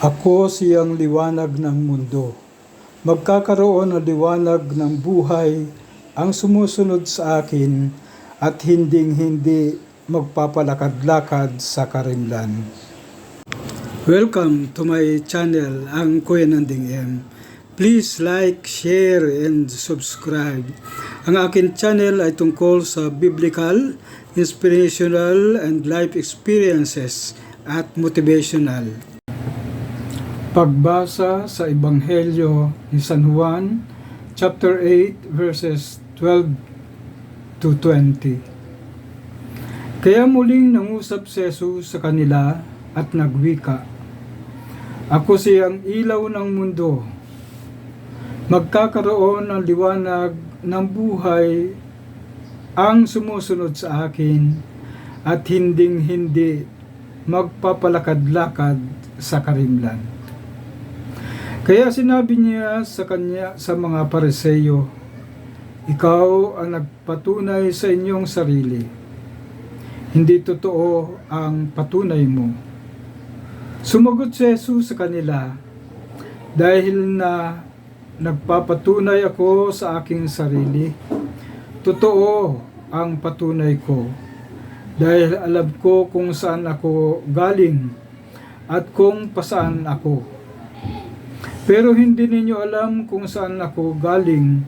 Ako siyang liwanag ng mundo. Magkakaroon ng liwanag ng buhay ang sumusunod sa akin at hinding-hindi magpapalakad-lakad sa karimlan. Welcome to my channel, ang Kuya Nanding M. Please like, share, and subscribe. Ang akin channel ay tungkol sa biblical, inspirational, and life experiences at motivational. Pagbasa sa Ebanghelyo ni San Juan, chapter 8, verses 12 to 20. Kaya muling nangusap si Jesus sa kanila at nagwika, Ako siyang ilaw ng mundo. Magkakaroon ng liwanag ng buhay ang sumusunod sa akin at hinding-hindi magpapalakad-lakad sa karimlan. Kaya sinabi niya sa kanya sa mga pareseyo, Ikaw ang nagpatunay sa inyong sarili. Hindi totoo ang patunay mo. Sumagot si Jesus sa kanila, Dahil na nagpapatunay ako sa aking sarili, totoo ang patunay ko. Dahil alam ko kung saan ako galing at kung pasaan ako. Pero hindi ninyo alam kung saan ako galing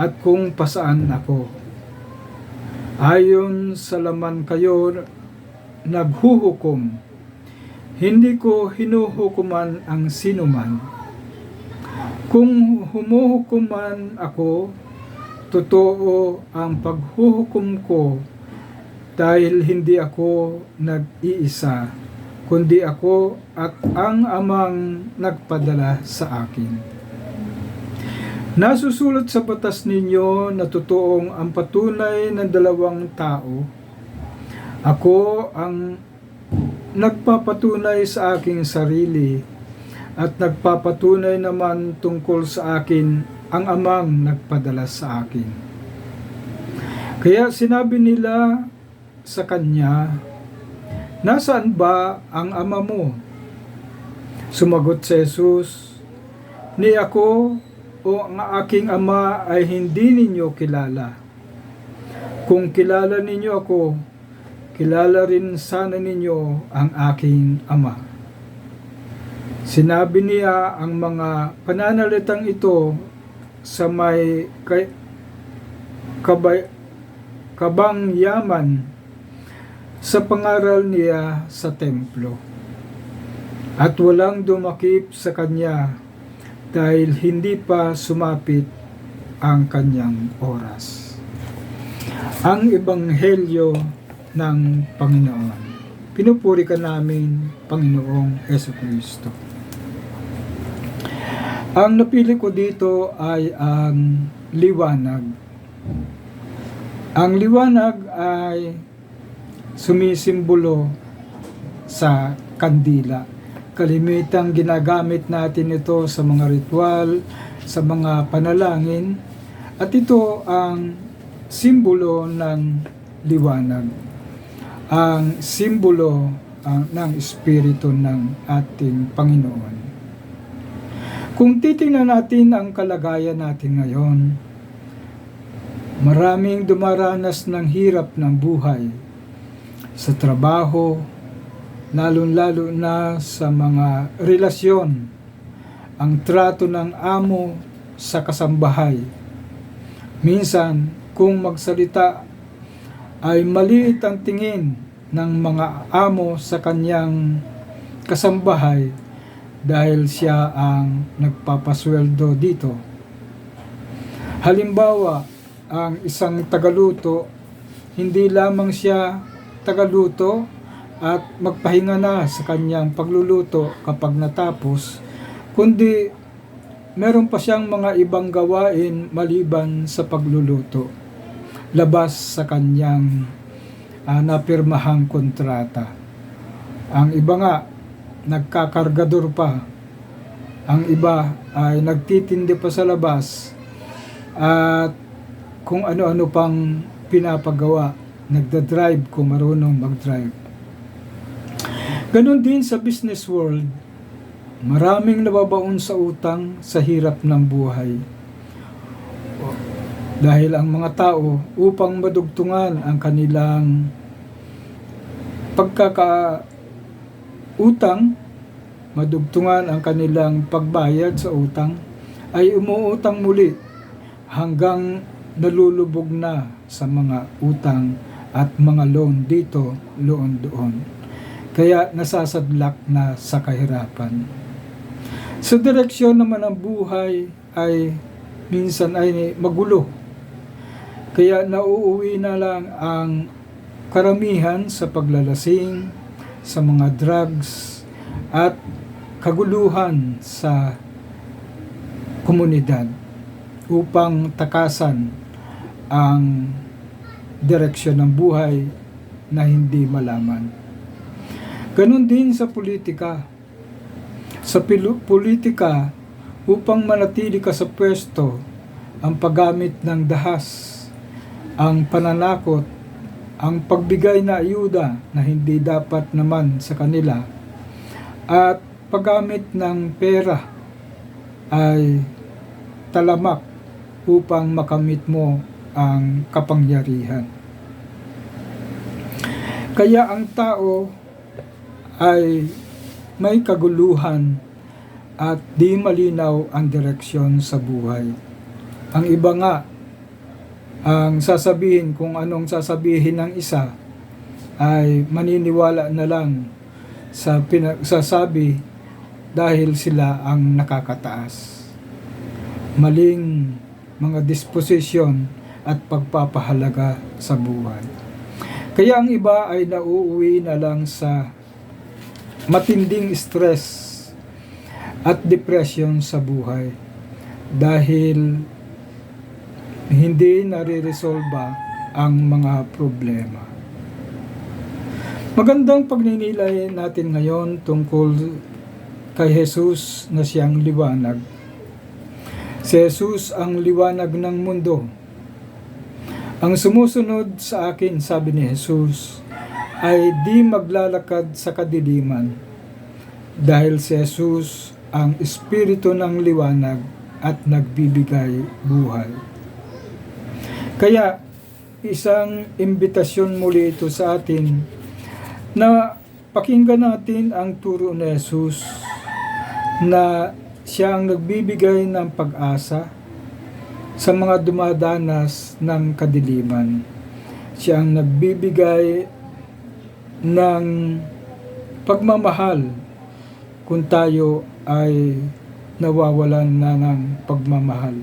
at kung pasaan ako. Ayon sa laman kayo naghuhukom, hindi ko hinuhukuman ang sinuman. Kung humuhukuman ako, totoo ang paghuhukom ko dahil hindi ako nag-iisa kundi ako at ang amang nagpadala sa akin. Nasusulat sa batas ninyo na totoong ang patunay ng dalawang tao. Ako ang nagpapatunay sa aking sarili at nagpapatunay naman tungkol sa akin ang amang nagpadala sa akin. Kaya sinabi nila sa kanya, Nasaan ba ang ama mo? Sumagot si Jesus, Ni ako o ang aking ama ay hindi ninyo kilala. Kung kilala ninyo ako, kilala rin sana ninyo ang aking ama. Sinabi niya ang mga pananalitang ito sa may kay, kabay, kabang yaman sa pangaral niya sa templo. At walang dumakip sa kanya dahil hindi pa sumapit ang kanyang oras. Ang Ebanghelyo ng Panginoon. Pinupuri ka namin, Panginoong Yeso Kristo. Ang napili ko dito ay ang liwanag. Ang liwanag ay sumisimbolo sa kandila. Kalimitang ginagamit natin ito sa mga ritual, sa mga panalangin, at ito ang simbolo ng liwanag. Ang simbolo uh, ng Espiritu ng ating Panginoon. Kung titingnan natin ang kalagayan natin ngayon, maraming dumaranas ng hirap ng buhay, sa trabaho, lalong-lalo na sa mga relasyon, ang trato ng amo sa kasambahay. Minsan, kung magsalita ay maliit ang tingin ng mga amo sa kanyang kasambahay dahil siya ang nagpapasweldo dito. Halimbawa, ang isang tagaluto, hindi lamang siya tagaluto at magpahinga na sa kanyang pagluluto kapag natapos, kundi meron pa siyang mga ibang gawain maliban sa pagluluto, labas sa kanyang uh, napirmahang kontrata. Ang iba nga, nagkakargador pa. Ang iba ay nagtitindi pa sa labas at kung ano-ano pang pinapagawa nagda-drive kung marunong mag-drive. Ganon din sa business world, Maraming nababaon sa utang sa hirap ng buhay. Dahil ang mga tao upang madugtungan ang kanilang pagkaka utang, madugtungan ang kanilang pagbayad sa utang, ay umuutang muli hanggang nalulubog na sa mga utang at mga loan dito, loan doon. Kaya nasasadlak na sa kahirapan. Sa direksyon naman ng buhay ay minsan ay magulo. Kaya nauuwi na lang ang karamihan sa paglalasing, sa mga drugs, at kaguluhan sa komunidad upang takasan ang direksyon ng buhay na hindi malaman. Ganon din sa politika. Sa politika, upang manatili ka sa pwesto, ang paggamit ng dahas, ang pananakot, ang pagbigay na ayuda na hindi dapat naman sa kanila, at paggamit ng pera ay talamak upang makamit mo ang kapangyarihan. Kaya ang tao ay may kaguluhan at di malinaw ang direksyon sa buhay. Ang iba nga, ang sasabihin kung anong sasabihin ng isa ay maniniwala na lang sa pinagsasabi dahil sila ang nakakataas. Maling mga disposisyon at pagpapahalaga sa buhay. Kaya ang iba ay nauuwi na lang sa matinding stress at depression sa buhay dahil hindi nare-resolba ang mga problema. Magandang pagninilay natin ngayon tungkol kay Jesus na siyang liwanag. Si Jesus ang liwanag ng mundo. Ang sumusunod sa akin, sabi ni Jesus, ay di maglalakad sa kadiliman dahil si Jesus ang espiritu ng liwanag at nagbibigay buhay. Kaya isang imbitasyon muli ito sa atin na pakinggan natin ang turo ni Jesus na siya ang nagbibigay ng pag-asa sa mga dumadanas ng kadiliman. Siya ang nagbibigay ng pagmamahal kung tayo ay nawawalan na ng pagmamahal.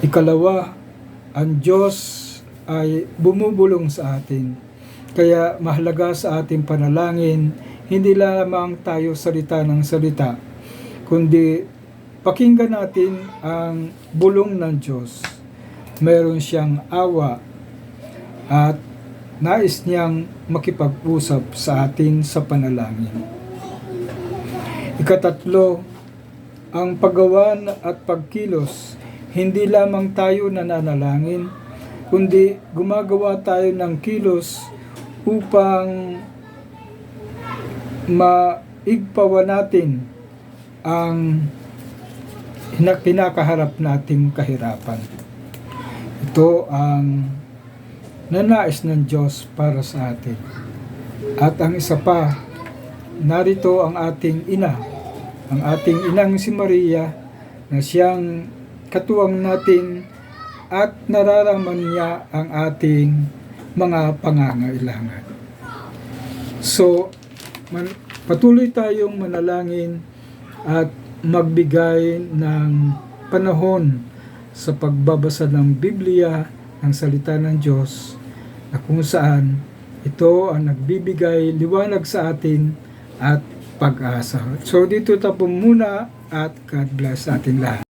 Ikalawa, ang Diyos ay bumubulong sa atin. Kaya mahalaga sa ating panalangin, hindi lamang tayo salita ng salita, kundi pakinggan natin ang bulong ng Diyos. Meron siyang awa at nais niyang makipag-usap sa atin sa panalangin. Ikatatlo, ang paggawan at pagkilos, hindi lamang tayo nananalangin, kundi gumagawa tayo ng kilos upang maigpawa natin ang kinakaharap nating kahirapan. Ito ang nanais ng Diyos para sa atin. At ang isa pa, narito ang ating ina, ang ating inang si Maria na siyang katuwang natin at nararaman niya ang ating mga pangangailangan. So, man, patuloy tayong manalangin at magbigay ng panahon sa pagbabasa ng Biblia, ng salita ng Diyos, na kung saan ito ang nagbibigay liwanag sa atin at pag-asa. So dito tapo muna at God bless ating lahat.